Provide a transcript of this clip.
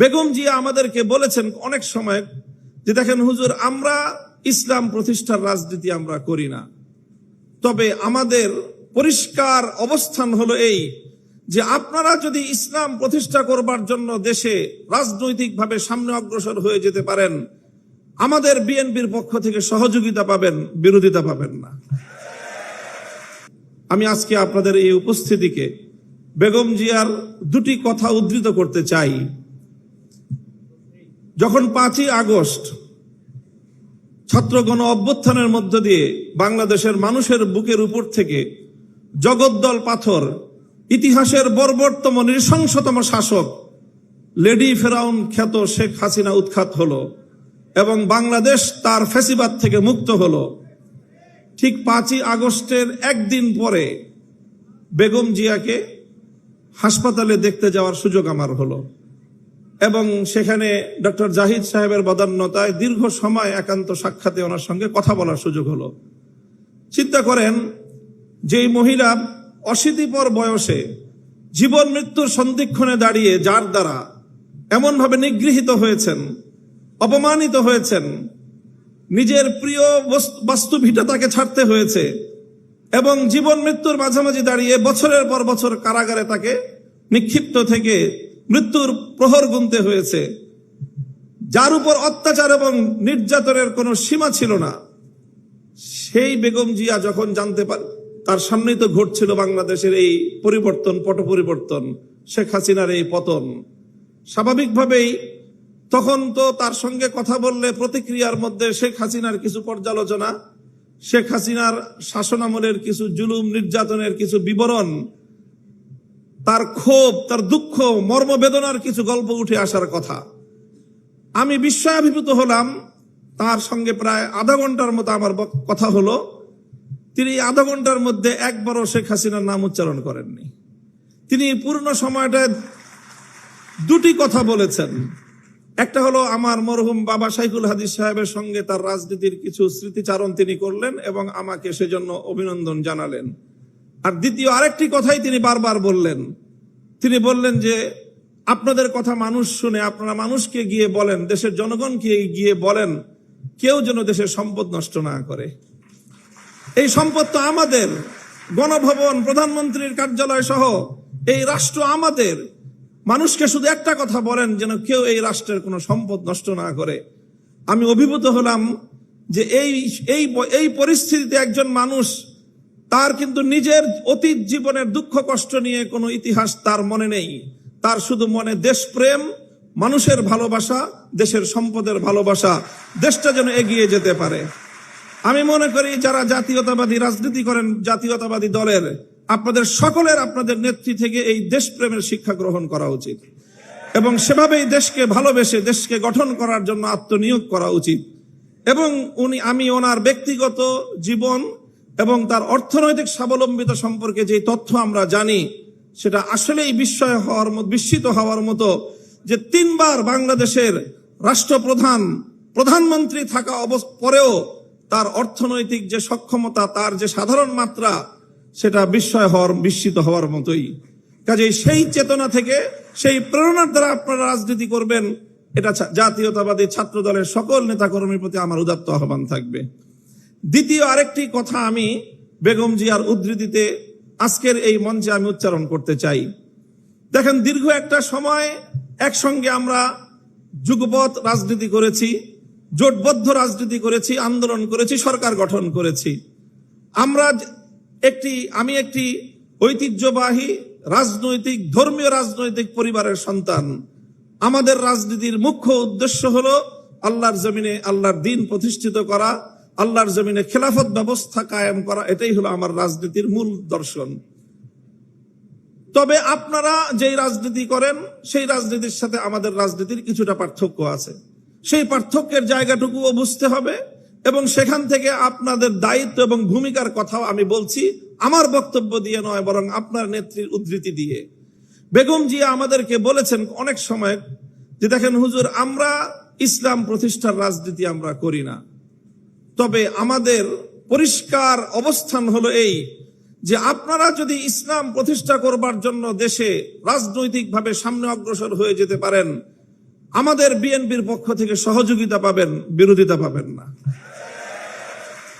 বেগম জিয়া আমাদেরকে বলেছেন অনেক সময় যে দেখেন, হুজুর, আমরা ইসলাম প্রতিষ্ঠার রাজনীতি আমরা করি না। তবে আমাদের পরিষ্কার অবস্থান হলো এই যে আপনারা যদি ইসলাম প্রতিষ্ঠা করবার জন্য দেশে রাজনৈতিকভাবে সামনে অগ্রসর হয়ে যেতে পারেন, আমাদের বিএনপির পক্ষ থেকে সহযোগিতা পাবেন, বিরোধিতা পাবেন না। আমি আজকে আপনাদের এই উপস্থিতিকে বেগম জিয়ার দুটি কথা উদ্ধৃত করতে চাই। যখন পাঁচই আগস্ট ছাত্র গণ অভ্যুত্থানের মধ্য দিয়ে বাংলাদেশের মানুষের বুকের উপর থেকে জগদ্দল পাথর, ইতিহাসের বর্বরতম নৃশংসতম শাসক লেডি ফেরাউন খ্যাত শেখ হাসিনা উৎখাত হলো এবং বাংলাদেশ তার ফেসিবাদ থেকে মুক্ত হলো। ঠিক পাঁচই আগস্টের একদিন পরে বেগম জিয়াকে হাসপাতালে দেখতে যাওয়ার সুযোগ আমার হলো। এবং সেখানে ডক্টর জাহিদ সাহেবের বদান্যতায় দীর্ঘ সময় একান্ত সাক্ষাতে ওনার সঙ্গে কথা বলার সুযোগ হলো। চিন্তা করেন, যেই মহিলা অশীতিপর বয়সে জীবন মৃত্যুর সন্ধিক্ষণে দাঁড়িয়ে যার দ্বারা এমনভাবে নিগৃহীত হয়েছেন, অপমানিত হয়েছেন, নিজের প্রিয় বস- বাস্তু ভিটা তাকে ছাড়তে হয়েছে এবং জীবন মৃত্যুর মাঝামাঝি দাঁড়িয়ে বছরের পর বছর কারাগারে তাকে নিক্ষিপ্ত থেকে মৃত্যুর প্রহর গুনতে হয়েছে। যার উপর অত্যাচার এবং নির্যাতনের কোনো সীমা ছিল না। সেই বেগম জিয়া যখন জানতে পার তার সামনেই তো ঘটছিল বাংলাদেশের এই পরিবর্তন পট পরিবর্তন শেখ হাসিনার এই পতন। স্বাভাবিকভাবেই তখন তো তার সঙ্গে কথা বললে প্রতিক্রিয়ার মধ্যে শেখ হাসিনার কিছু পর্যালোচনা, শেখ হাসিনার শাসনামলের কিছু জুলুম, নির্যাতনের কিছু বিবরণ তার ক্ষোভ, তার দুঃখ, মর্মবেদনার কিছু গল্প উঠে আসার কথা। আমি বিস্ময়াভিভূত হলাম, তার সঙ্গে প্রায় আধা ঘণ্টার মতো আমার কথা হলো। তিনি আধা ঘণ্টার মধ্যে একবারও শেখ হাসিনার নাম উচ্চারণ করেননি। তিনি পূর্ণ সময়টায় দুটি কথা বলেছেন। একটা হলো, আমার মরহুম বাবা সাইকুল হাদিস সাহেবের সঙ্গে তার রাজনীতির কিছু স্মৃতিচারণ তিনি করলেন এবং আমাকে সেজন্য অভিনন্দন জানালেন। আর দ্বিতীয় আরেকটি কথাই তিনি বারবার বললেন। তিনি বললেন যে, আপনাদের কথা মানুষ শুনে, আপনারা মানুষকে গিয়ে বলেন, দেশের জনগণকে গিয়ে বলেন, কেউ যেন দেশের সম্পদ নষ্ট না করে। এই সম্পদ তো আমাদের। গণভবন, প্রধানমন্ত্রীর কার্যালয় সহ এই রাষ্ট্র আমাদের। মানুষকে শুধু একটা কথা বলেন, যেন কেউ এই রাষ্ট্রের কোনো সম্পদ নষ্ট না করে। আমি অভিভূত হলাম যে এই এই পরিস্থিতিতে একজন মানুষ তার কিন্তু নিজের অতীত জীবনের দুঃখ, কষ্ট নিয়ে কোনো ইতিহাস তার মনে নেই। তার শুধু মনে দেশপ্রেম, মানুষের ভালোবাসা, দেশের সম্পদের ভালোবাসা, দেশটা যেন এগিয়ে যেতে পারে। আমি মনে করি যারা জাতীয়তাবাদী রাজনীতি করেন, জাতীয়তাবাদী দলের, আপনাদের সকলের আপনাদের নেত্রী থেকে এই দেশপ্রেমের শিক্ষা গ্রহণ করা উচিত। এবং সেভাবেই দেশকে ভালোবেসে, দেশকে গঠন করার জন্য আত্মনিয়োগ করা উচিত। এবং উনি, আমি ওনার ব্যক্তিগত জীবন এবং তার অর্থনৈতিক স্বাবলম্বিতা সম্পর্কে যে তথ্য আমরা জানি, সেটা আসলেই বিস্ময় হওয়ার মতো, বিস্মিত হওয়ার মতো যে তিনবার বাংলাদেশের রাষ্ট্রপ্রধান, প্রধানমন্ত্রী থাকা পরেও তার অর্থনৈতিক যে সক্ষমতা, তার যে সাধারণ মাত্রা, সেটা বিস্ময় হওয়ার, বিস্মিত হওয়ার মতোই। কাজেই সেই চেতনা থেকে, সেই প্রেরণার দ্বারা আপনারা রাজনীতি করবেন, এটা জাতীয়তাবাদী ছাত্র দলের সকল নেতাকর্মীর প্রতি আমার উদাত্ত আহ্বান থাকবে। দ্বিতীয় আরেকটি কথা আমি বেগম জিয়ার উদ্ধৃতিতে আজকের এই মঞ্চে আমি উচ্চারণ করতে চাই। দেখেন, দীর্ঘ একটা সময় একসঙ্গে আমরা যুগপৎ রাজনীতি করেছি, জোটবদ্ধ রাজনীতি করেছি, আন্দোলন করেছি, সরকার গঠন করেছি। আমরা একটি, আমি একটি ঐতিহ্যবাহী রাজনৈতিক, ধর্মীয় রাজনৈতিক পরিবারের সন্তান। আমাদের রাজনীতির মুখ্য উদ্দেশ্য হলো আল্লাহর জমিনে আল্লাহর দিন প্রতিষ্ঠিত করা আল্লাহর জমিনে খেলাফত ব্যবস্থা কায়েম করা, এটাই হলো আমার রাজনীতির মূল দর্শন। তবে আপনারা যেই রাজনীতি করেন, সেই রাজনীতির সাথে আমাদের রাজনীতির কিছুটা পার্থক্য আছে। সেই পার্থক্যের জায়গাটুকুও বুঝতে হবে এবং সেখান থেকে আপনাদের দায়িত্ব এবং ভূমিকার কথাও আমি বলছি আমার বক্তব্য দিয়ে নয়, বরং আপনার নেত্রীর উদ্ধৃতি দিয়ে। বেগম জিয়া আমাদেরকে বলেছেন অনেক সময় যে, দেখেন হুজুর, আমরা ইসলাম প্রতিষ্ঠার রাজনীতি আমরা করি না। তবে আমাদের পরিষ্কার অবস্থান হলো এই যে আপনারা যদি ইসলাম প্রতিষ্ঠা করবার জন্য দেশে রাজনৈতিকভাবে সামনে অগ্রসর হয়ে যেতে পারেন, আমাদের বিএনপির পক্ষ থেকে সহযোগিতা পাবেন, বিরোধিতা পাবেন না।